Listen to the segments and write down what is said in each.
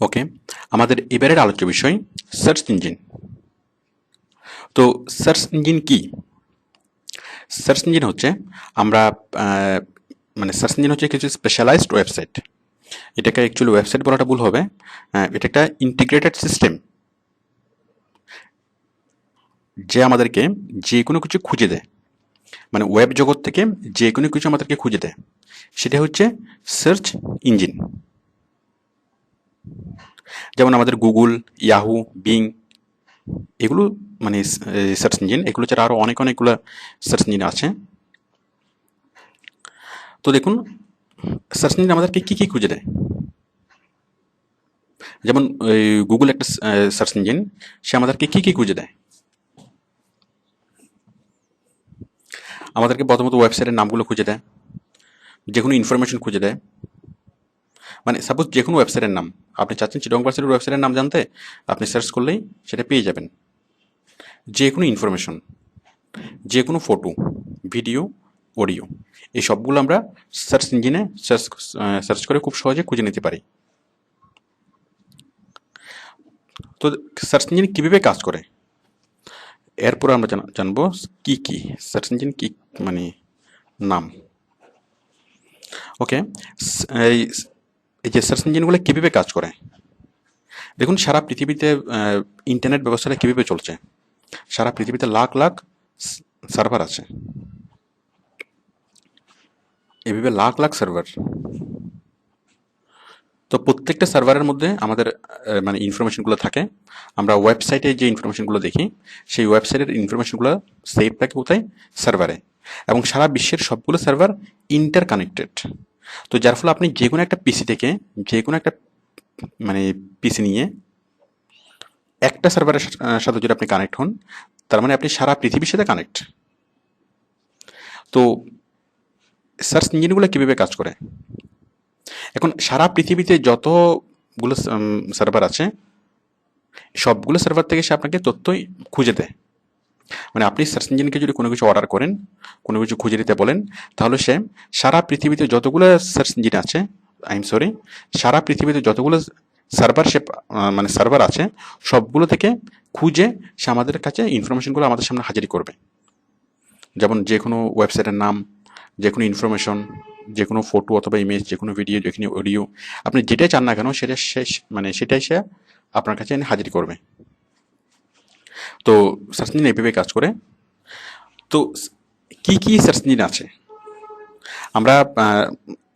ওকে আমাদের এবারের আলোচ্য বিষয় সার্চ ইঞ্জিন তো সার্চ ইঞ্জিন কি? সার্চ ইঞ্জিন হচ্ছে আমরা মানে সার্চ ইঞ্জিন হচ্ছে কিছু স্পেশালাইজড ওয়েবসাইট এটাকে অ্যাকচুয়ালি ওয়েবসাইট বলাটা ভুল হবে। এটা একটা ইন্টিগ্রেটেড সিস্টেম যে আমাদেরকে যে কোনো কিছু খুঁজে দেয়। মানে ওয়েব জগৎ থেকে যে কোনো কিছু আমাদেরকে খুঁজে দেয়। সেটা হচ্ছে সার্চ ইঞ্জিন যেমন আমাদের গুগল ইয়াহু বিং এগুলো মানে সার্চ ইঞ্জিন এগুলো ছাড়া আরও অনেক অনেকগুলো সার্চ ইঞ্জিন আছে। তো দেখুন সার্চ ইঞ্জিন আমাদেরকে কী কী খুঁজে দেয়? যেমন গুগল একটা সার্চ ইঞ্জিন সে আমাদেরকে কী কী খুঁজে দেয়? আমাদেরকে প্রথমত ওয়েবসাইটের নামগুলো খুঁজে দেয় যে কোনো ইনফরমেশন খুঁজে দেয়। মানে সাপোজ যে কোনো ওয়েবসাইটের নাম, আপনি চাচ্ছেন চিটং ভার্সিটির ওয়েবসাইটের নাম জানতে, আপনি সার্চ করলেই সেটা পেয়ে যাবেন। যে কোনো ইনফরমেশন যে কোনো ফটো ভিডিও অডিও এই সবগুলো আমরা সার্চ ইঞ্জিনে সার্চ সার্চ করে খুব সহজে খুঁজে নিতে পারি। তো সার্চ ইঞ্জিন কীভাবে কাজ করে? এরপর আমরা জানা- জানব কি কি সার্চ ইঞ্জিন কি মানে নাম। ওকে এই এই যে সার্চ ইঞ্জিনগুলো কীভাবে কাজ করে? দেখুন, সারা পৃথিবীতে ইন্টারনেট ব্যবস্থাটা কীভাবে চলছে? সারা পৃথিবীতে লাখ লাখ সার্ভার আছে। এভাবে লাখ লাখ সার্ভার তো প্রত্যেকটা সার্ভারের মধ্যে আমাদের মানে ইনফরমেশনগুলো থাকে। আমরা ওয়েবসাইটে যে ইনফরমেশনগুলো দেখি, সেই ওয়েবসাইটের ইনফরমেশনগুলো সেভ থাকে কোথায়? সার্ভারে এবং সারা বিশ্বের সবগুলো সার্ভার ইন্টার কানেক্টেড তো যার ফলে আপনি যে কোনো একটা পিসি থেকে যে কোনো একটা মানে পিসি নিয়ে একটা সার্ভারের সাথে যদি আপনি কানেক্ট হন, তার মানে আপনি সারা পৃথিবীর সাথে কানেক্ট তো সার্চ ইঞ্জিনগুলো কীভাবে কাজ করে? এখন সারা পৃথিবীতে যতগুলো সার্ভার আছে, সবগুলো সার্ভার থেকে সে আপনাকে তথ্যই খুঁজে দেয়। মানে আপনি সার্চ ইঞ্জিনকে যদি কোনো কিছু অর্ডার করেন, কোনো কিছু খুঁজে দিতে বলেন, তাহলে সে সারা পৃথিবীতে যতগুলো সার্চ ইঞ্জিন আছে আই এম সরি সারা পৃথিবীতে যতগুলো সার্ভার সে মানে সার্ভার আছে, সবগুলো থেকে খুঁজে সে আমাদের কাছে ইনফরমেশনগুলো আমাদের সামনে হাজির করবে। যেমন যে কোনো ওয়েবসাইটের নাম, যে কোনো ইনফরমেশন যে কোনো ফটো অথবা ইমেজ যে কোনো ভিডিও যে কোনো অডিও আপনি যেটাই চান না কেন, সেটা শেষ মানে সেটাই সে আপনার কাছে এনে হাজির করবে। তো সার্চ ইঞ্জিন এভাবে কাজ করে। তো কি কি সার্চ ইঞ্জিন আছে? আমরা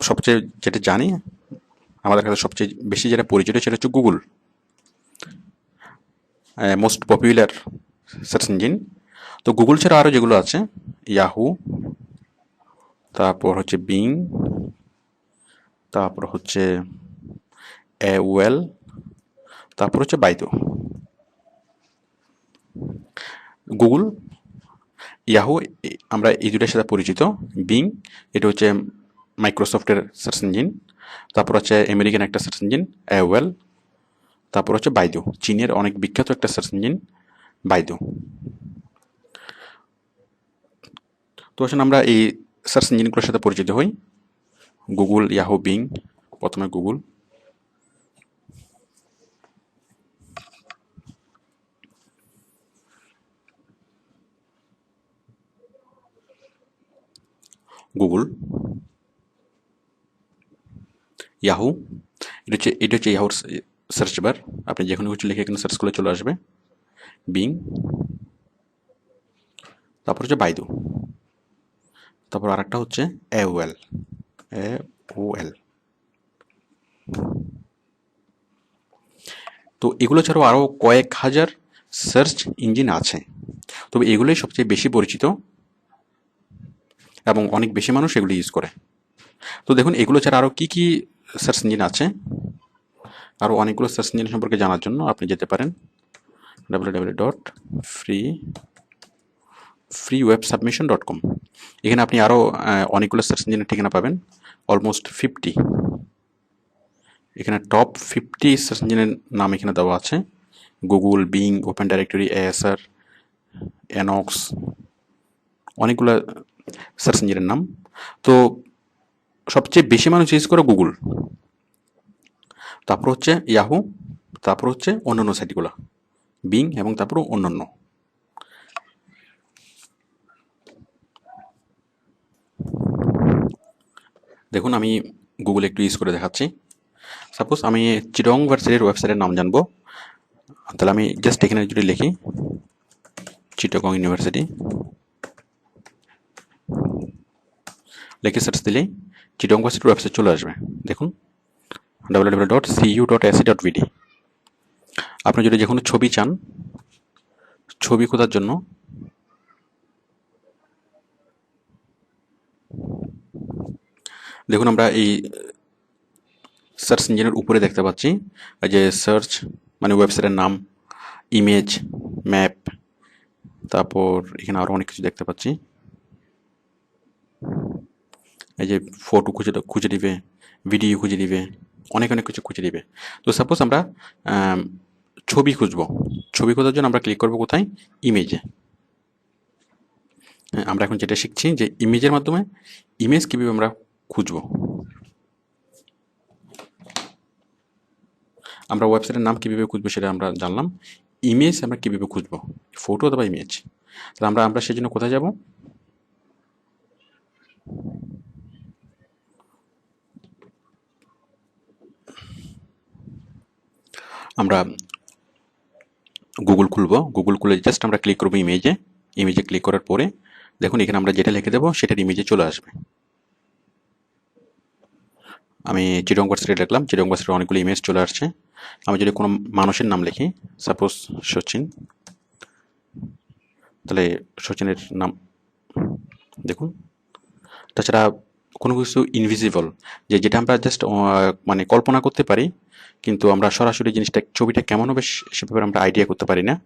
সবচেয়ে যেটা জানি, আমাদের কাছে সবচেয়ে বেশি যেটা পরিচিত সেটা হচ্ছে Google. Most popular search engine তো গুগল ছাড়া আরও যেগুলো আছে ইয়াহু তারপর হচ্ছে বিং তারপর হচ্ছে ওয়েল তারপর হচ্ছে বাইদো গুগল ইয়াহু আমরা এই দুটার সাথে পরিচিত। বিং এটা হচ্ছে মাইক্রোসফটের সার্চ ইঞ্জিন তারপর হচ্ছে আমেরিকান একটা সার্চ ইঞ্জিন অ্যাওয়েল তারপর হচ্ছে বাইদু চীনের অনেক বিখ্যাত একটা সার্চ ইঞ্জিন বাইদু তো আসলে আমরা এই সার্চ ইঞ্জিনগুলোর সাথে পরিচিত হই। গুগল ইয়াহু বিং প্রথমে গুগল গুগল ইয়াহু এটা হচ্ছে এটা হচ্ছে ইয়াহুর সার্চ বার আপনি যে কোনো কিছু লিখে এখানে সার্চ করলে চলে আসবে। বিং তারপর হচ্ছে বাইদু তারপর আরেকটা হচ্ছে এওয়েল এ এল তো এগুলো ছাড়াও আরও কয়েক হাজার সার্চ ইঞ্জিন আছে। তবে এগুলোই সবচেয়ে বেশি পরিচিত। এবং অনেক বেশি মানুষ এগুলো ইউজ করে। তো দেখুন, এগুলো ছাড়া আরও কী কী সার্চ ইঞ্জিন আছে? আরও অনেকগুলো সার্চ ইঞ্জিন সম্পর্কে জানার জন্য আপনি যেতে পারেন W W dot free free web submission dot com এখানে আপনি আরও অনেকগুলো সার্চ ইঞ্জিনের ঠিকানা পাবেন। অলমোস্ট ফিফটি এখানে টপ ফিফটি সার্চ ইঞ্জিনের নাম এখানে দেওয়া আছে। Google Bing open directory ASR Anoox অনেকগুলো সার্চ ইঞ্জিনের নাম তো সবচেয়ে বেশি মানুষ ইউজ করে গুগল তারপর হচ্ছে ইয়াহু তারপর হচ্ছে অন্যান্য সাইটগুলো বিং এবং তারপর অন্যান্য দেখুন আমি গুগল একটু ইউজ করে দেখাচ্ছি সাপোজ আমি চিরং ভার্সিটির ওয়েবসাইটের নাম জানব তাহলে আমি জাস্ট এখানে যদি লিখি চিটগং ইউনিভার্সিটি লিখে সার্চ দিলেই চিটং ভার্সিটির ওয়েবসাইট চলে আসবে। দেখুন W W dot CU dot AC dot VD আপনি যদি যে কোনো ছবি চান, ছবি খোঁজার জন্য দেখুন, আমরা এই সার্চ ইঞ্জিনের উপরে দেখতে পাচ্ছি যে সার্চ মানে ওয়েবসাইটের নাম ইমেজ ম্যাপ তারপর এখানে আরও অনেক কিছু দেখতে পাচ্ছি। এই যে ফটো খুঁজে খুঁজে দিবে ভিডিও খুঁজে দিবে অনেক অনেক কিছু খুঁজে দিবে। তো সাপোজ আমরা ছবি খুঁজবো। ছবি খোঁজার জন্য আমরা ক্লিক করব কোথায়? ইমেজে হ্যাঁ, আমরা এখন যেটা শিখছি যে ইমেজের মাধ্যমে ইমেজ কীভাবে আমরা খুঁজবো। আমরা ওয়েবসাইটের নাম কীভাবে খুঁজবো সেটা আমরা জানলাম। ইমেজ আমরা কীভাবে খুঁজবো? ফটো অথবা ইমেজ তাহলে আমরা আমরা সেই জন্য কোথায় যাব? আমরা গুগল খুলবো। গুগল খুলে জাস্ট আমরা ক্লিক করব ইমেজে ইমেজে ক্লিক করার পরে দেখুন এখানে আমরা যেটা লিখে দেবো সেটার ইমেজে চলে আসবে। আমি চিরং ভার্সিটি লিখলাম চিরং ভার্সিটির অনেকগুলো ইমেজ চলে আসছে। আমি যদি কোনো মানুষের নাম লিখি সাপোজ সচিন তাহলে সচিনের নাম দেখুন। তাছাড়া কোনো কিছু ইনভিজিবল যে যেটা আমরা জাস্ট মানে কল্পনা করতে পারি, কিন্তু আমরা সরাসরি জিনিসটা, ছবিটা কেমন হবে সে- ব্যাপারে আমরা আইডিয়া করতে পারি না।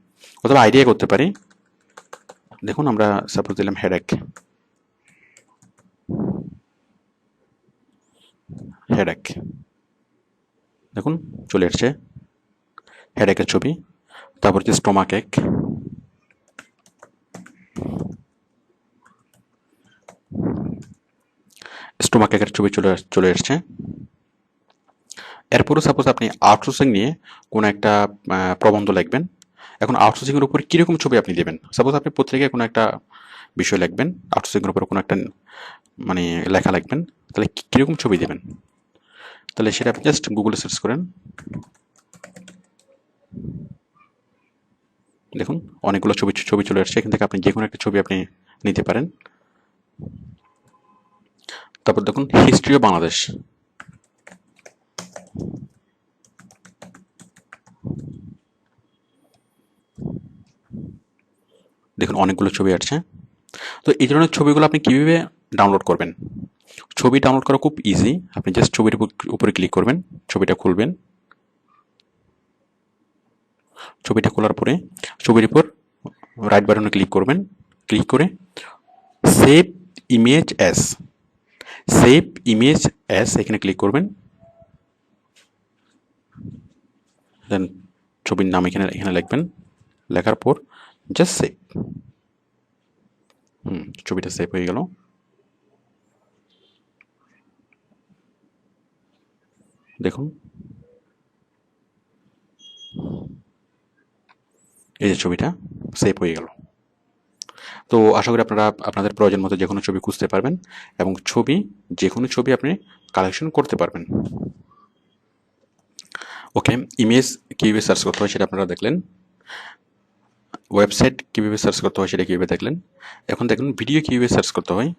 অথবা আইডিয়া করতে পারি। দেখুন আমরা সাপোজ দিলাম হেডেক হেডেক দেখুন, চলে এসছে। হেডেকের ছবি। তারপর হচ্ছে স্টোমাক এক স্টোমাক একের ছবি চলে চলে এসছে। এরপরও সাপোজ আপনি আউটসোর্সিং নিয়ে কোনো একটা প্রবন্ধ লিখবেন। এখন আউটসোর্সিংয়ের উপর কীরকম ছবি আপনি দেবেন? সাপোজ আপনি পত্রিকায় কোনো একটা বিষয় লিখবেন আউটসোর্সিংয়ের উপর কোনো একটা মানে লেখা লিখবেন, তাহলে কীরকম ছবি দেবেন? তাহলে সেটা আপনি জাস্ট গুগলে সার্চ করেন। দেখুন, অনেকগুলো ছবি ছবি চলে আসছে। এখান থেকে আপনি যে কোনো একটা ছবি আপনি নিতে পারেন। তারপর দেখুন হিস্ট্রি অফ বাংলাদেশ দেখুন, অনেকগুলো ছবি আসছে। তো এই ধরনের ছবিগুলো আপনি কীভাবে ডাউনলোড করবেন? ছবি ডাউনলোড করা খুব ইজি আপনি জাস্ট ছবির উপর- ক্লিক করবেন, ছবিটা খুলবেন। ছবিটা খোলার পরে ছবির উপর রাইট বাটনে ক্লিক করবেন। ক্লিক করে save image as save image as এখানে ক্লিক করবেন। দেন ছবির নাম এখানে এখানে লিখবেন। লেখার পর জাস্ট সেভ হুম, ছবিটা সেভ হয়ে গেল। দেখুন। এই যে ছবিটা সেভ হয়ে গেল। তো আশা করি আপনারা আপনাদের প্রয়োজন মতো যে কোনো ছবি খুঁজতে পারবেন এবং ছবি যে কোনো ছবি আপনি কালেকশন করতে পারবেন। ওকে ইমেজ কীভাবে সার্চ করতে হয় সেটা আপনারা দেখলেন। ওয়েবসাইট কীভাবে সার্চ করতে হয় সেটা কীভাবে দেখলেন। এখন দেখুন ভিডিও কীভাবে সার্চ করতে হয়।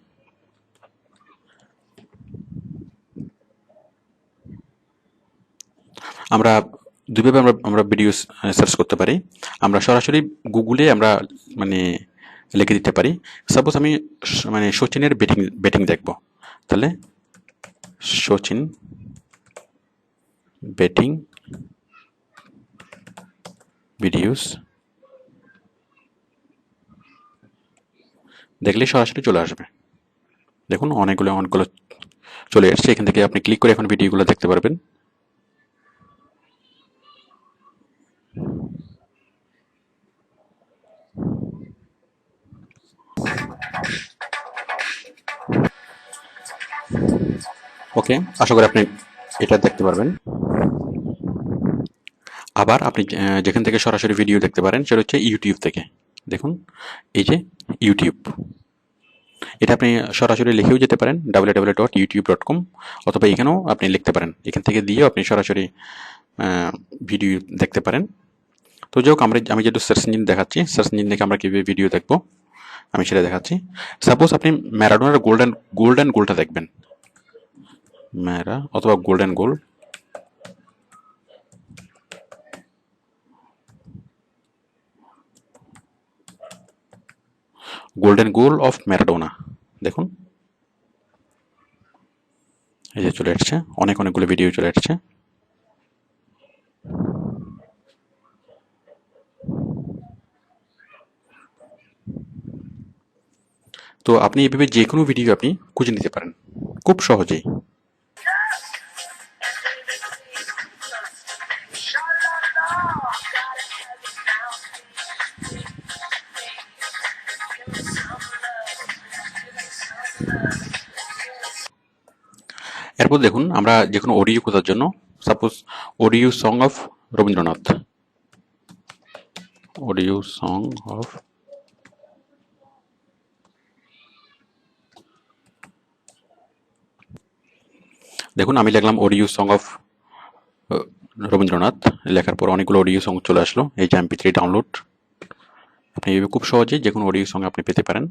আমরা, দুইভাবে আমরা আমরা ভিডিও সার্চ করতে পারি। আমরা সরাসরি গুগলে আমরা মানে লিখে দিতে পারি। সাপোজ আমি মানে সচিনের ব্যাটিং ব্যাটিং দেখব। তাহলে সচিন ব্যাটিং ভিডিওস দেখলেই সরাসরি চলে আসবে। দেখুন, অনেকগুলো অনেকগুলো চলে এসছে। এখান থেকে আপনি ক্লিক করে এখন ভিডিওগুলো দেখতে পারবেন। ওকে, আশা করি আপনি এটা দেখতে পারবেন। আবার আপনি যেখান থেকে সরাসরি ভিডিও দেখতে পারেন, সেটা হচ্ছে ইউটিউব থেকে। দেখুন, এই যে ইউটিউব এটা আপনি সরাসরি লিখেও যেতে পারেন W W dot YouTube dot com অথবা এখানেও আপনি লিখতে পারেন। এখান থেকে দিয়েও আপনি সরাসরি ভিডিও দেখতে পারেন। তো যাই হোক, আমরা, আমি যেহেতু সার্চ ইঞ্জিন দেখাচ্ছি সার্চ ইঞ্জিন থেকে আমরা কীভাবে ভিডিও দেখব, আমি সেটা দেখাচ্ছি। সাপোজ আপনি ম্যারাডোনার গোল্ডেন গোল্ডেন গোলটা দেখবেন। ম্যারা অথবা golden goal golden goal of Maradona. দেখুন। এই যে চলে আসছে অনেক অনেকগুলো ভিডিও চলে আসছে তো আপনি এভাবে যে কোনো ভিডিও আপনি খুঁজে নিতে পারেন। খুব সহজেই। এরপর দেখুন, আমরা যে কোনো অডিও খোঁজার জন্য suppose audio song of Rabindranath. Audio song of দেখুন, আমি লিখলাম অডিও সং অফ রবীন্দ্রনাথ, লেখার পর অনেকগুলো অডিও সং চলে আসলো। এই যে এমপি থ্রি ডাউনলোড আপনি এইভাবে খুব সহজেই যে কোনো অডিও সং আপনি পেতে পারেন।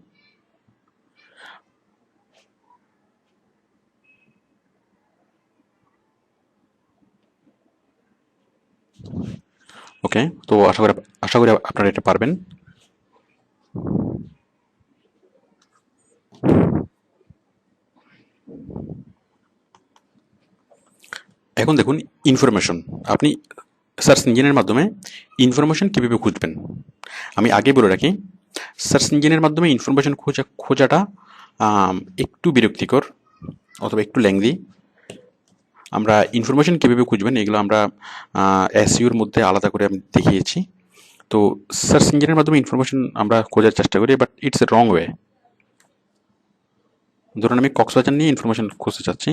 ওকে তো আশা করি আশা করি আপনারা এটা পারবেন। এখন দেখুন ইনফরমেশন আপনি সার্চ ইঞ্জিনের মাধ্যমে ইনফরমেশন কীভাবে খুঁজবেন? আমি আগে বলে রাখি সার্চ ইঞ্জিনের মাধ্যমে ইনফরমেশন খোঁজা, খোঁজাটা একটু বিরক্তিকর অথবা একটু ল্যাংদি আমরা ইনফরমেশন কীভাবে খুঁজবেন, এগুলো আমরা এসইউর মধ্যে আলাদা করে আমি দেখিয়েছি। তো সার্চ ইঞ্জিনের মাধ্যমে ইনফরমেশন আমরা খোঁজার চেষ্টা করি but it's a wrong way ধরুন, আমি কক্সবাজার নিয়ে ইনফরমেশন খুঁজতে চাচ্ছি।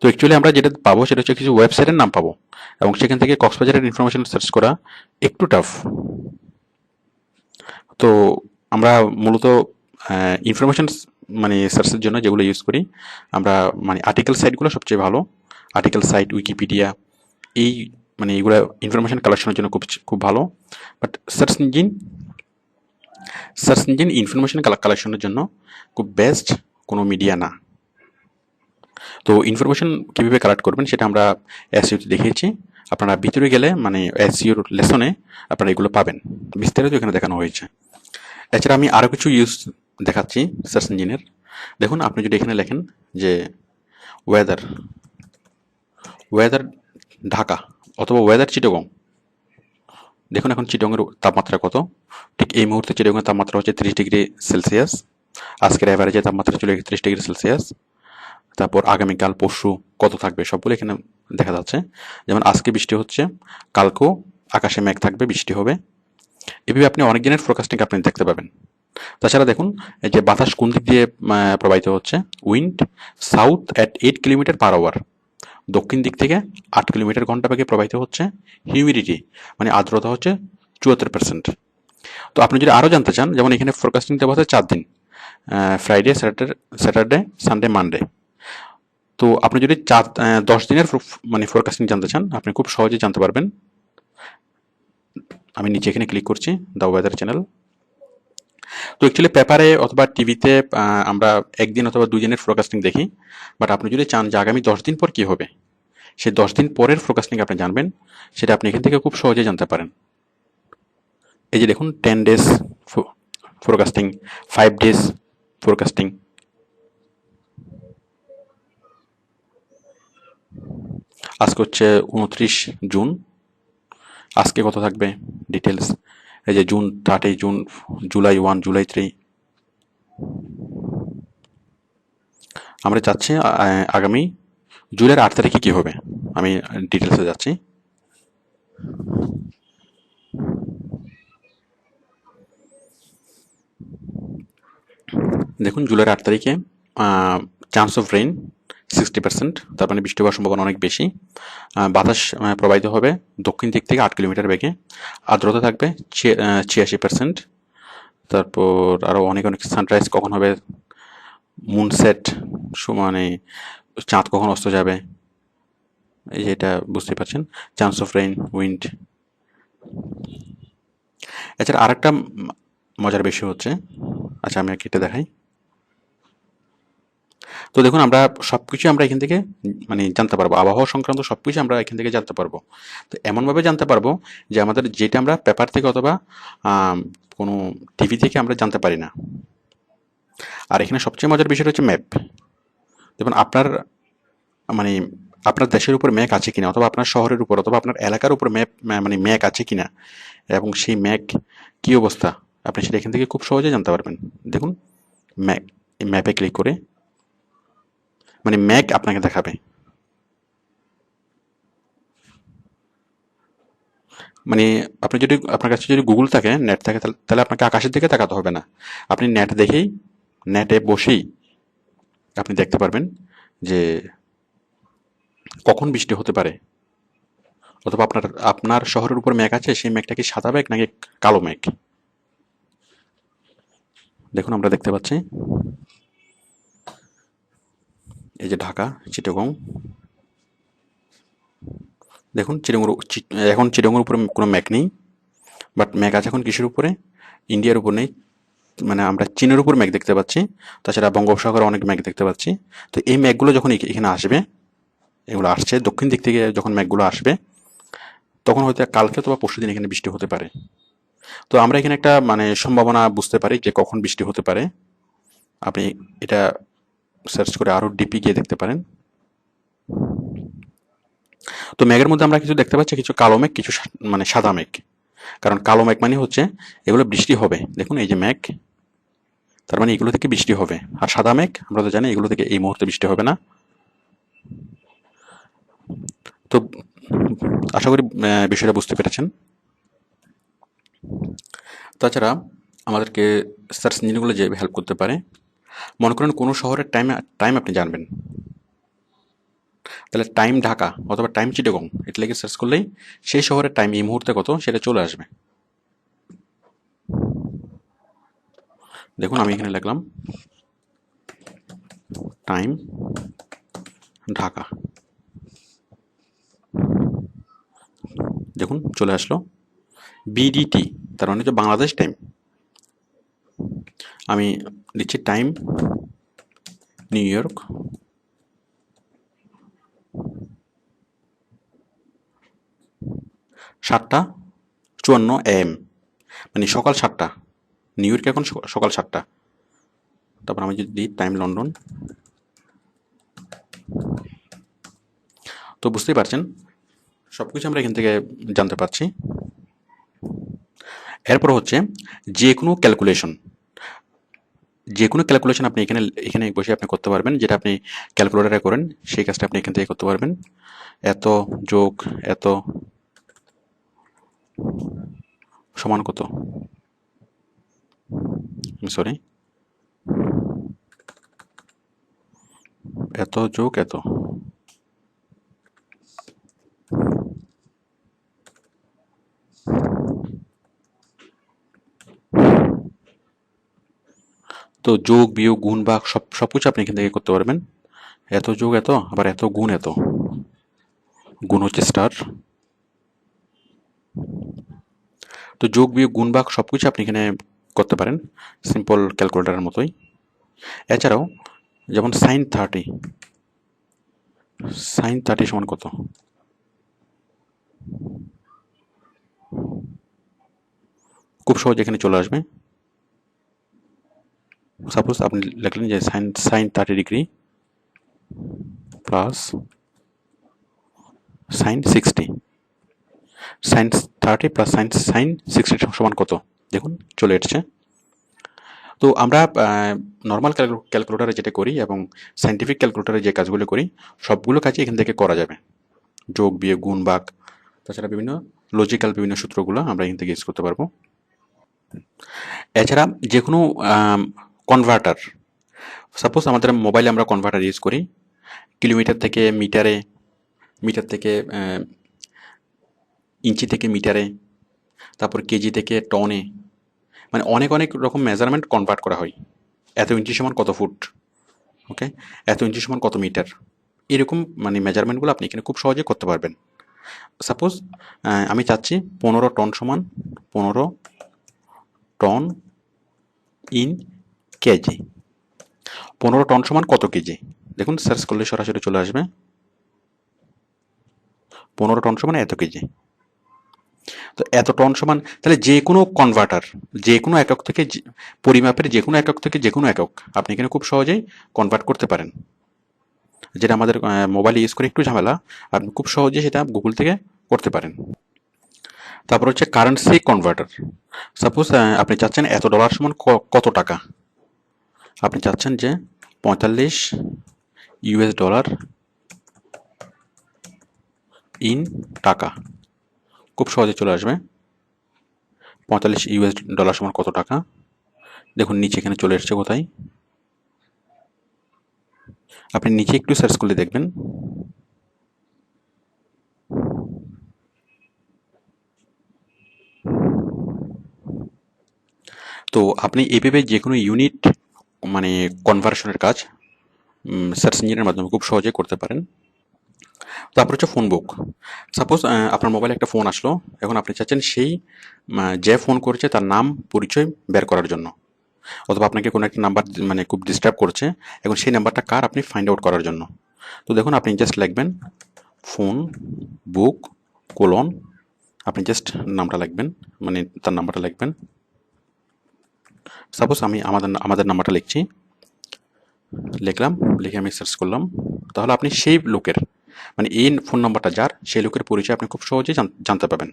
তো অ্যাকচুয়ালি আমরা যেটা পাবো সেটা হচ্ছে কিছু ওয়েবসাইটের নাম পাবো এবং সেখান থেকে কক্সবাজারের ইনফরমেশন সার্চ করা একটু টাফ তো আমরা মূলত ইনফরমেশন মানে সার্চের জন্য যেগুলো ইউজ করি, আমরা মানে আর্টিকেল সাইটগুলো সবচেয়ে ভালো। আর্টিকেল সাইট উইকিপিডিয়া এই মানে এইগুলো ইনফরমেশন কালেকশনের জন্য খুব খুব ভালো। But search engine search engine information কালেকশনের জন্য খুব বেস্ট কোনো মিডিয়া না তো ইনফরমেশন কীভাবে কালেক্ট করবেন সেটা আমরা এসইউতে দেখিয়েছি আপনারা ভিতরে গেলে মানে এসইউর লেসনে আপনারা এগুলো পাবেন বিস্তারিত এখানে দেখানো হয়েছে এছাড়া আমি আরও কিছু ইউজ দেখাচ্ছি সার্চ ইঞ্জিনের দেখুন আপনি যদি এখানে লেখেন যে ওয়েদার ওয়েদার ঢাকা অথবা ওয়েদার চিটগং দেখুন এখন চিটগংয়ের তাপমাত্রা কত? ঠিক এই মুহূর্তে চিটগংয়ের তাপমাত্রা হচ্ছে ত্রিশ ডিগ্রি সেলসিয়াস। আজকের অ্যাভারেজে তাপমাত্রা চলে গেছে ত্রিশ ডিগ্রি সেলসিয়াস। তারপর আগামীকাল, পরশু কত থাকবে সবগুলো এখানে দেখা যাচ্ছে। যেমন আজকে বৃষ্টি হচ্ছে, কালকেও আকাশে মেঘ থাকবে, বৃষ্টি হবে। এভাবে আপনি অনেক দিনের ফোরকাস্টিং আপনি দেখতে পাবেন। তাছাড়া দেখুন, এই যে বাতাস কোন দিক দিয়ে প্রবাহিত হচ্ছে? Wind south at eight kilometre per hour দক্ষিণ দিক থেকে আট কিলোমিটার ঘণ্টা বেগে প্রবাহিত হচ্ছে হিউমিডিটি মানে আর্দ্রতা হচ্ছে চুয়াত্তর পার্সেন্ট তো আপনি যদি আরও জানতে চান, যেমন এখানে ফোরকাস্টিং দেওয়া আছে চার দিন Friday Saturday Saturday Sunday Monday তো আপনি যদি চার দশ দিনের মানে ফোরকাস্টিং জানতে চান, আপনি খুব সহজেই জানতে পারবেন। আমি নিচে এখানে ক্লিক করছি দ্য ওয়েদার চ্যানেল তো অ্যাকচুয়ালি পেপারে অথবা টিভিতে আমরা একদিন অথবা দুই দিনের ফোরকাস্টিং দেখি বাট আপনি যদি চান যে আগামী দশ দিন পর কী হবে, সেই দশ দিন পরের ফোরকাস্টিং আপনি জানবেন, সেটা আপনি এখান থেকে খুব সহজে জানতে পারেন। এই যে দেখুন ten days forecasting five days forecasting আজকে হচ্ছে উনত্রিশ জুন, আজকে কত থাকবে? ডিটেলস এই যে June thirty June, July one, July three. আমরা চাচ্ছি আগামী জুলাইয়ের আট তারিখে কী হবে? আমি ডিটেলসে যাচ্ছি। দেখুন, জুলাইয়ের আট তারিখে chance of rain sixty percent তার মানে বৃষ্টি হওয়ার সম্ভাবনা অনেক বেশি। বাতাস প্রবাহিত হবে দক্ষিণ দিক থেকে আট কিলোমিটার বেগে। আর্দ্রতা থাকবে ছিয়াশি পার্সেন্ট তারপর আরও অনেক অনেক সানরাইজ কখন হবে? মুনসেট মানে চাঁদ কখন অস্ত যাবে? এই যে এটা বুঝতে পারছেন। চান্স অফ রেইন উইন্ড এছাড়া আরেকটা মজার বিষয় হচ্ছে আচ্ছা আমি কেটে দেখাই। তো দেখুন, আমরা সব কিছু আমরা এখান থেকে মানে জানতে পারব। আবহাওয়া সংক্রান্ত সব কিছু আমরা এখান থেকে জানতে পারব। তো এমনভাবে জানতে পারব যে আমাদের যেটা আমরা পেপার থেকে অথবা কোনো টিভি থেকে আমরা জানতে পারি না। আর এখানে সবচেয়ে মজার বিষয় হচ্ছে ম্যাপ। দেখুন, আপনার মানে আপনার দেশের উপর ম্যাক আছে কিনা, অথবা আপনার শহরের উপর, অথবা আপনার এলাকার উপর ম্যাপ মানে ম্যাক আছে কিনা, এবং সেই ম্যাক কী অবস্থা, আপনি সেটা এখান থেকে খুব সহজে জানতে পারবেন। দেখুন এই ম্যাপে ক্লিক করে মানে ম্যাক আপনাকে দেখাবে। মানে আপনি যদি আপনার কাছে যদি গুগল থাকে নেট থাকে, তাহলে আপনাকে আকাশের দিকে তাকাতে হবে না। আপনি নেট দেখেই নেটে বসেই আপনি দেখতে পারবেন যে কখন বৃষ্টি হতে পারে। অথবা আপনার আপনার শহরের উপর মেঘ আছে, সেই মেঘটা কি সাদা মেঘ নাকি কালো মেঘ দেখুন, আমরা দেখতে পাচ্ছি। এই যে ঢাকা, চিটাগং। দেখুন, চিটাগং এখন চিটাগংয়ের উপরে কোনো ম্যাক নেই বাট ম্যাক আছে এখন কিসের উপরে? ইন্ডিয়ার উপর নেই মানে আমরা চীনের উপর ম্যাক দেখতে পাচ্ছি, তাছাড়া বঙ্গোপসাগরে অনেক ম্যাক দেখতে পাচ্ছি। তো এই ম্যাকগুলো যখন এখানে আসবে, এগুলো আসছে, দক্ষিণ দিক থেকে যখন ম্যাকগুলো আসবে, তখন হয়তো কালকে অথবা পরশু দিন এখানে বৃষ্টি হতে পারে। তো আমরা এখানে একটা মানে সম্ভাবনা বুঝতে পারি যে কখন বৃষ্টি হতে পারে। আপনি এটা সার্চ করে আরও ডিপি গিয়ে দেখতে পারেন। তো মেঘের মধ্যে আমরা কিছু দেখতে পাচ্ছি, কিছু কালো মেঘ কিছু মানে সাদা মেঘ কারণ কালো মেঘ মানে হচ্ছে এগুলো বৃষ্টি হবে। দেখুন, এই যে মেঘ তার মানে এগুলো থেকে বৃষ্টি হবে। আর সাদা মেঘ আমরা তো জানি এগুলো থেকে এই মুহূর্তে বৃষ্টি হবে না। তো আশা করি বিষয়টা বুঝতে পেরেছেন। তাছাড়া আমাদেরকে সার্চ ইঞ্জিনগুলো যে হেল্প করতে পারে মনে করেন কোনো শহরের টাইম টাইম আপনি জানবেন। তাহলে টাইম ঢাকা অথবা টাইম চিটাগং এটা লেগে সার্চ করলেই সেই শহরের টাইম এই মুহূর্তে কত, সেটা চলে আসবে। দেখুন আমি এখানে লিখলাম টাইম ঢাকা। দেখুন, চলে আসলো বিডিটি তার মানে হচ্ছে বাংলাদেশ টাইম আমি দিচ্ছি টাইম, নিউ ইয়র্ক। সাতটা, চুয়ান্ন এম মানে সকাল সাতটা। নিউ ইয়র্কে এখন সকাল সাতটা। তারপর আমি যদি দিই টাইম লন্ডন। তো বুঝতেই পারছেন সব কিছু আমরা এখান থেকে জানতে পারছি। এরপর হচ্ছে যে কোনো ক্যালকুলেশন যে কোনো ক্যালকুলেশন আপনি এখানে এখানে বসে আপনি করতে পারবেন, যেটা আপনি ক্যালকুলেটারে করেন, সেই কাজটা আপনি এখান থেকে করতে পারবেন। এত যোগ, এত সমান কত? সরি এত যোগ, এত। তো যোগ, বিয়োগ, গুণ ভাগ সব সব কিছু আপনি এখান থেকে করতে পারবেন। এত যোগ এত, আবার এত গুণ এত। গুণ হচ্ছে স্টার। তো যোগ, বিয়োগ, গুণ ভাগ সব কিছু আপনি এখানে করতে পারেন। সিম্পল ক্যালকুলেটারের মতোই। এছাড়াও, যেমন সাইন থার্টি সাইন থার্টি সমান কত? খুব সহজ এখানে চলে আসবে। সাপোজ আপনি লিখলেন যে sine sine thirty degree plus sine sixty sine thirty plus sine sine sixty সমান কত? দেখুন, চলে এসেছে। তো আমরা নর্মাল ক্যালকুলেটারে যেটা করি এবং সাইন্টিফিক ক্যালকুলেটারে যে কাজগুলো করি, সবগুলো কাজই এখান থেকে করা যাবে। যোগ, বিয়োগ, গুণ ভাগ তাছাড়া বিভিন্ন লজিক্যাল বিভিন্ন সূত্রগুলো আমরা এখান থেকে ইউজ করতে পারব। এছাড়া যে কোনো কনভার্টার সাপোজ আমাদের মোবাইলে আমরা কনভার্টার ইউজ করি, কিলোমিটার থেকে মিটারে, মিটার থেকে ইঞ্চি থেকে মিটারে, তারপর কেজি থেকে টনে মানে অনেক অনেক রকম মেজারমেন্ট কনভার্ট করা হয়। এত ইঞ্চি সমান কত ফুট? ওকে এত ইঞ্চি সমান কত মিটার? এরকম মানে মেজারমেন্টগুলো আপনি এখানে খুব সহজে করতে পারবেন। সাপোজ আমি চাচ্ছি পনেরো টন সমান, পনেরো টন ইন কেজি? পনেরো টন সমান কত কেজি? দেখুন সার্চ করলে সরাসরি চলে আসবে। পনেরো টন সমান এত কেজি। তো এত টন সমান, তাহলে যে কোনো কনভার্টার যে কোনো একক থেকে পরিমাপের যে কোনো একক থেকে যে কোনো একক, আপনি এখানে খুব সহজেই কনভার্ট করতে পারেন। যেটা আমাদের মোবাইল ইউজ করে একটু ঝামেলা, আপনি খুব সহজে সেটা গুগল থেকে করতে পারেন। তারপর হচ্ছে কারেন্সি কনভার্টার সাপোজ আপনি চাচ্ছেন এত ডলার সমান কত টাকা? আপনি চাচ্ছেন যে পঁয়তাল্লিশ ইউএস ডলার ইন টাকা। খুব সহজে চলে আসবে। পঁয়তাল্লিশ ইউএস ডলার সমান কত টাকা? দেখুন, নিচে এখানে চলে এসছে কোথায়? আপনি নিচে একটু সার্চ করলে দেখবেন। তো আপনি এইভাবে যে কোনো ইউনিট মানে কনভার্সনের কাজ সার্চ ইঞ্জিনের মাধ্যমে খুব সহজে করতে পারেন। তারপর হচ্ছে ফোন বুক সাপোজ আপনার মোবাইলে একটা ফোন আসলো, এখন আপনি চাচ্ছেন সেই যে ফোন করেছে তার নাম, পরিচয় বের করার জন্য। অথবা আপনাকে কোনো একটা নাম্বার মানে খুব ডিস্টার্ব করছে, এখন সেই নাম্বারটা কার আপনি ফাইন্ড আউট করার জন্য। তো দেখুন, আপনি জাস্ট লিখবেন ফোন বুক কোলন আপনি জাস্ট নামটা লিখবেন মানে তার নাম্বারটা লিখবেন। সাপোজ আমি আমাদের আমাদের নাম্বারটা লিখছি। লিখলাম, লিখে আমি সার্চ করলাম। তাহলে আপনি সেই লোকের মানে এই ফোন নাম্বারটা যার, সেই লোকের পরিচয় আপনি খুব সহজেই জান- জানতে পারবেন।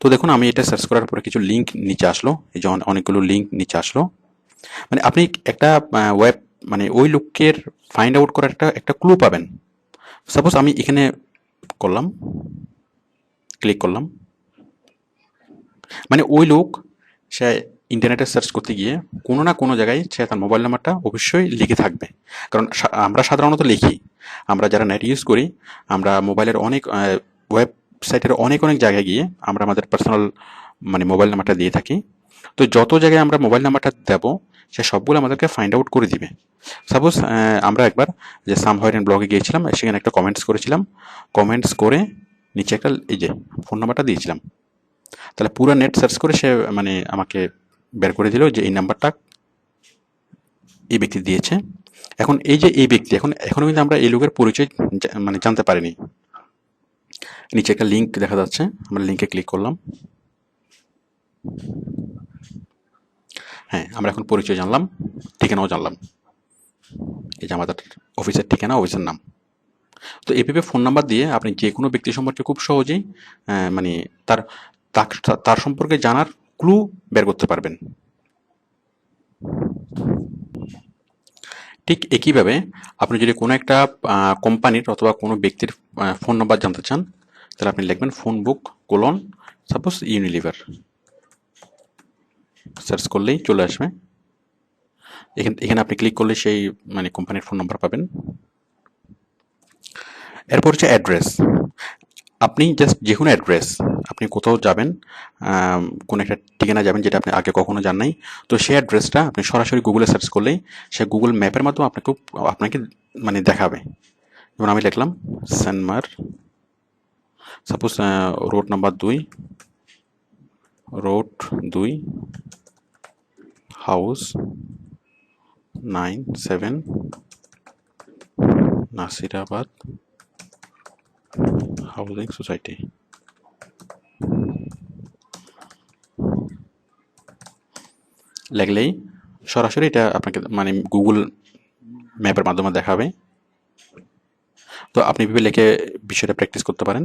তো দেখুন, আমি এটা সার্চ করার পরে কিছু লিঙ্ক নিচে আসলো, এই যে অনে- অনেকগুলো লিঙ্ক নিচে আসলো। মানে আপনি একটা ওয়েব মানে ওই লোকের ফাইন্ড আউট করার একটা একটা ক্লু পাবেন। সাপোজ আমি এখানে করলাম ক্লিক করলাম। মানে ওই লোক, সে ইন্টারনেটে সার্চ করতে গিয়ে কোনো না কোনো জায়গায় সে তার মোবাইল নাম্বারটা অবশ্যই লিখে থাকবে। কারণ আমরা সাধারণত লিখি। আমরা যারা নেট ইউজ করি, আমরা মোবাইলের অনেক ওয়েবসাইটের অনেক অনেক জায়গায় গিয়ে আমরা আমাদের পার্সোনাল মানে মোবাইল নাম্বারটা দিয়ে থাকি। তো যত জায়গায় আমরা মোবাইল নাম্বারটা দেব, সে সবগুলো আমাদেরকে ফাইন্ড আউট করে দিবে। সাপোজ আমরা একবার যে সাম হয়রেন ব্লগে গিয়েছিলাম, সেখানে একটা কমেন্টস করেছিলাম। কমেন্টস করে নিচে একটা, এই যে ফোন নাম্বারটা দিয়েছিলাম। তাহলে পুরো নেট সার্চ করে সে মানে আমাকে বের করে দিল যে এই নাম্বারটা এই ব্যক্তি দিয়েছে। এখন এই যে এই ব্যক্তি, এখন, এখনও কিন্তু আমরা এই লোকের পরিচয় মানে জানতে পারিনি। নিচে একটা লিঙ্ক দেখা যাচ্ছে, আমরা লিঙ্কে ক্লিক করলাম। হ্যাঁ আমরা এখন পরিচয় জানলাম, ঠিকানাও জানলাম। এই যে আমাদের অফিসের ঠিকানা, অফিসের নাম। তো এভাবে ফোন নাম্বার দিয়ে আপনি যে কোনো ব্যক্তি সম্পর্কে খুব সহজেই মানে তার- তার সম্পর্কে জানার ক্লু বের করতে পারবেন। ঠিক একইভাবে আপনি যদি কোনো একটা কোম্পানির অথবা কোনো ব্যক্তির ফোন নাম্বার জানতে চান, তাহলে আপনি লিখবেন phone book colon, suppose Unilever. Search করলেই চলে আসবে। এখানে এখানে আপনি ক্লিক করলে সেই মানে কোম্পানির ফোন নাম্বার পাবেন। এরপর হচ্ছে অ্যাড্রেস। আপনি জাস্ট যে কোনো অ্যাড্রেস আপনি কোথাও যাবেন কোনো একটা ঠিকানা যাবেন যেটা আপনি আগে কখনো যান নাই, তো সেই অ্যাড্রেসটা আপনি সরাসরি গুগলে সার্চ করলেই সে গুগল ম্যাপের মাধ্যমে আপনাকে আপনাকে মানে দেখাবে। যেমন আমি লিখলাম সেনমার সাপোজ রোড নাম্বার দুই রোড দুই house nine seven Nasirabad housing society. লাগলেই সরাসরি এটা আপনাকে মানে গুগল ম্যাপের মাধ্যমে দেখাবে। তো আপনি ভেবে লিখে বিষয়টা প্র্যাকটিস করতে পারেন।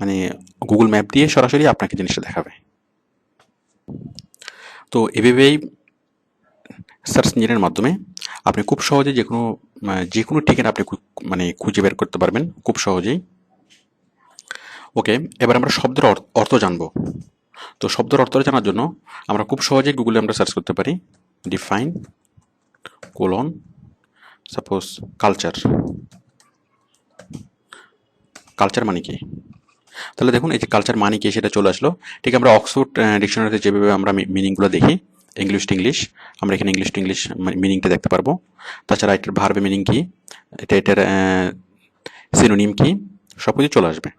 মানে গুগল ম্যাপ দিয়ে সরাসরি আপনাকে জিনিসটা দেখাবে। তো এভাবেই সার্চ ইঞ্জিনের মাধ্যমে আপনি খুব সহজে যে কোনো যে কোনো ঠিকানা আপনি মানে খুঁজে বের করতে পারবেন, খুব সহজেই। ওকে, এবার আমরা শব্দের অর- অর্থ জানব। তো শব্দের অর্থ জানার জন্য আমরা খুব সহজেই গুগলে আমরা সার্চ করতে পারি define colon suppose culture culture মানে কি? তাহলে দেখুন, এই যে কালচার মানে কি সেটা চলে আসলো। ঠিক আমরা অক্সফোর্ড ডিকশনারিতে যেভাবে আমরা মিনিংগুলো দেখি ইংলিশ টু ইংলিশ আমরা এখানে ইংলিশ টু ইংলিশ মিনিংটা দেখতে পারব। তাছাড়া এটার ভার্বে মিনিং কি? এটা এটার সিনোনিম কি? সব কিছু চলে আসবে।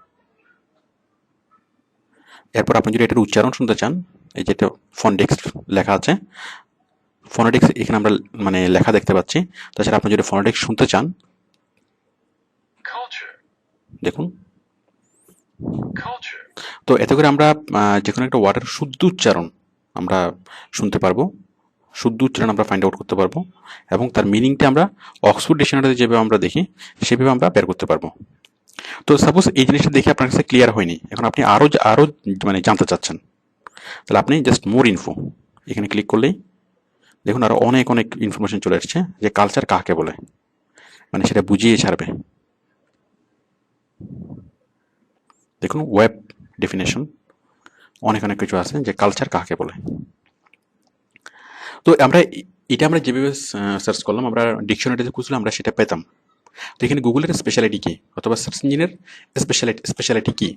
এরপর আপনি যদি এটার উচ্চারণ শুনতে চান এই যেটা ফন্ডেক্স লেখা আছে ফোনেটিক্স এখানে আমরা মানে লেখা দেখতে পাচ্ছি। তাছাড়া আপনি যদি ফোনেটিক্স শুনতে চান দেখুন। তো এতে করে আমরা যে কোনো একটা ওয়ার্ডের শুদ্ধ উচ্চারণ আমরা শুনতে পারব, শুদ্ধ উচ্চারণ আমরা ফাইন্ড আউট করতে পারব, এবং তার মিনিংটা আমরা অক্সফোর্ড ডিকশনারিতে যেভাবে আমরা দেখি, সেভাবে আমরা বের করতে পারব। তো সাপোজ এই জিনিসটা দেখে আপনার কাছে ক্লিয়ার হয়নি, এখন আপনি আরও আরও মানে জানতে চাচ্ছেন। তাহলে আপনি জাস্ট মোর ইনফো এখানে ক্লিক করলেই দেখুন আরও অনেক অনেক ইনফরমেশন চলে আসছে যে কালচার কাকে বলে মানে সেটা বুঝিয়ে ছাড়বে। দেখুন ওয়েব ডেফিনেশন অনেক অনেক কিছু আছে যে কালচার কাকে বলে। তো আমরা এটা আমরা যেভাবে সার্চ করলাম, আমরা ডিকশনারিতে খুঁজলে আমরা সেটা পেতাম। তো এখানে গুগলের স্পেশালিটি কী? অথবা সার্চ ইঞ্জিনের স্পেশালিটি স্পেশালিটি কী?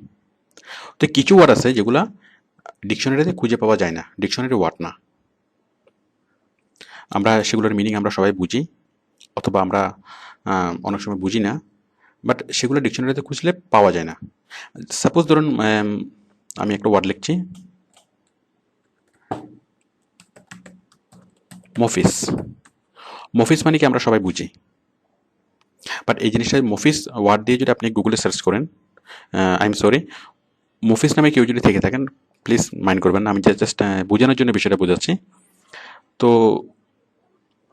তো কিছু ওয়ার্ড আছে যেগুলা ডিকশনারিতে খুঁজে পাওয়া যায় না। ডিকশনারি ওয়ার্ড না। আমরা সেগুলোর মিনিং আমরা সবাই বুঝি, অথবা আমরা অনেক সময় বুঝি না বাট সেগুলো ডিকশনারিতে খুঁজলে পাওয়া যায় না। সাপোজ ধরুন আমি একটা ওয়ার্ড লিখছি। মফিস। মফিস মানে কি আমরা সবাই বুঝি। বাট এই জিনিসটা মফিস ওয়ার্ড দিয়ে যদি আপনি গুগলে সার্চ করেন আই এম সরি মফিস নামে কেউ যদি থেকে থাকেন প্লিজ মাইন্ড করবেন না, আমি জাস্ট বোঝানোর জন্য বিষয়টা বোঝাচ্ছি। তো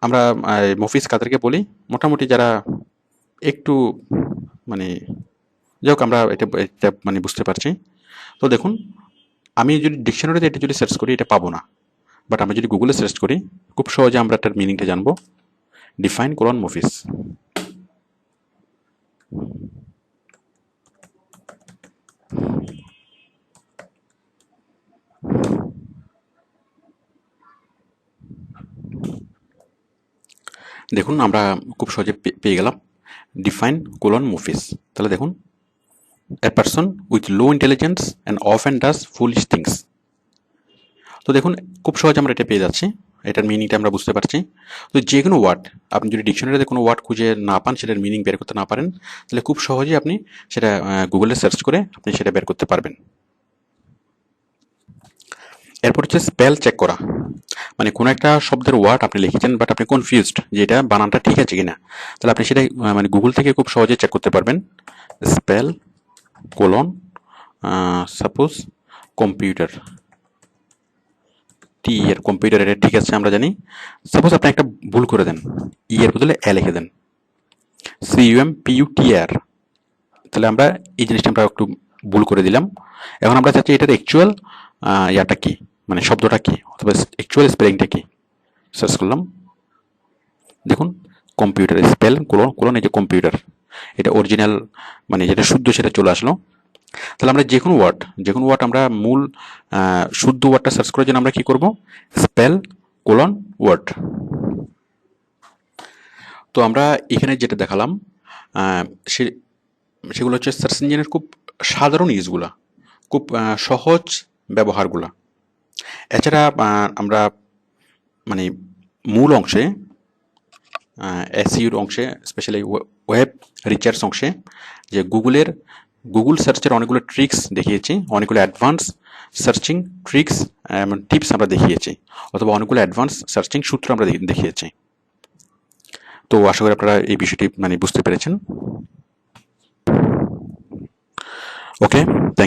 আমরা মফিস কাদেরকে বলি? মোটামুটি যারা একটু মানে যাই হোক আমরা এটা এটা মানে বুঝতে পারছি। তো দেখুন, আমি যদি ডিকশনারিতে এটা যদি সার্চ করি, এটা পাবো না। বাট আমি যদি গুগলে সার্চ করি, খুব সহজে আমরা এটার মিনিংটা জানব। ডিফাইন কোলন মুভিস দেখুন, আমরা খুব সহজে পেয়ে গেলাম। ডিফাইন কোলন মুভিস তাহলে দেখুন a person with low intelligence and of and does foolish things তো দেখুন, খুব সহজে আমরা এটা পেয়ে যাচ্ছি। এটার মিনিংটা আমরা বুঝতে পারছি। তো যে কোনো ওয়ার্ড আপনি যদি ডিকশনারিতে কোনো ওয়ার্ড খুঁজে না পান, সেটার মিনিং বের করতে না পারেন, তাহলে খুব সহজেই আপনি সেটা গুগলে সার্চ করে আপনি সেটা বের করতে পারবেন। এরপর হচ্ছে স্পেল চেক করা। মানে কোনো একটা শব্দের ওয়ার্ড আপনি লিখেছেন বাট আপনি কনফিউজড যে এটা বানানটা ঠিক আছে কিনা। তাহলে আপনি সেটা মানে গুগল থেকে খুব সহজে চেক করতে পারবেন। Spell colon suppose computer T এর কম্পিউটার এটা ঠিক আছে, আমরা জানি। সাপোজ আপনি একটা ভুল করে দেন। ই এর বদলে এ লিখে দেন। C U M P U T R তাহলে আমরা এই জিনিসটা আমরা একটু ভুল করে দিলাম। এখন আমরা চাচ্ছি এটার অ্যাকচুয়াল ইয়াটা কি? মানে শব্দটা কি? অথবা অ্যাকচুয়াল স্পেলিংটা কি? সার্চ করলাম। দেখুন কম্পিউটার স্পেল কোলন কোলন এই যে কম্পিউটার এটা অরিজিনাল মানে যেটা শুদ্ধ সেটা চলে আসলো। তাহলে আমরা যে কোনো ওয়ার্ড যে কোনো ওয়ার্ড আমরা মূল শুদ্ধ ওয়ার্ডটা সার্চ করার জন্য আমরা কি করব? স্পেল কোলন ওয়ার্ড তো আমরা এখানে যেটা দেখালাম সে, সেগুলো হচ্ছে সার্চ ইঞ্জিনের খুব সাধারণ ইউজগুলা খুব সহজ ব্যবহারগুলা এছাড়া আমরা মানে মূল অংশে এসইউর অংশে স্পেশালি ওয়েব রিচার্জ অংশে যে গুগলের, গুগল সার্চের অনেকগুলো ট্রিক্স দেখিয়েছি, অনেকগুলো অ্যাডভান্স সার্চিং ট্রিক্স টিপস আমরা দেখিয়েছি, অথবা অনেকগুলো অ্যাডভান্স সার্চিং সূত্র আমরা দেখিয়েছি। তো আশা করি আপনারা এই বিষয়টি মানে বুঝতে পেরেছেন। Okay thank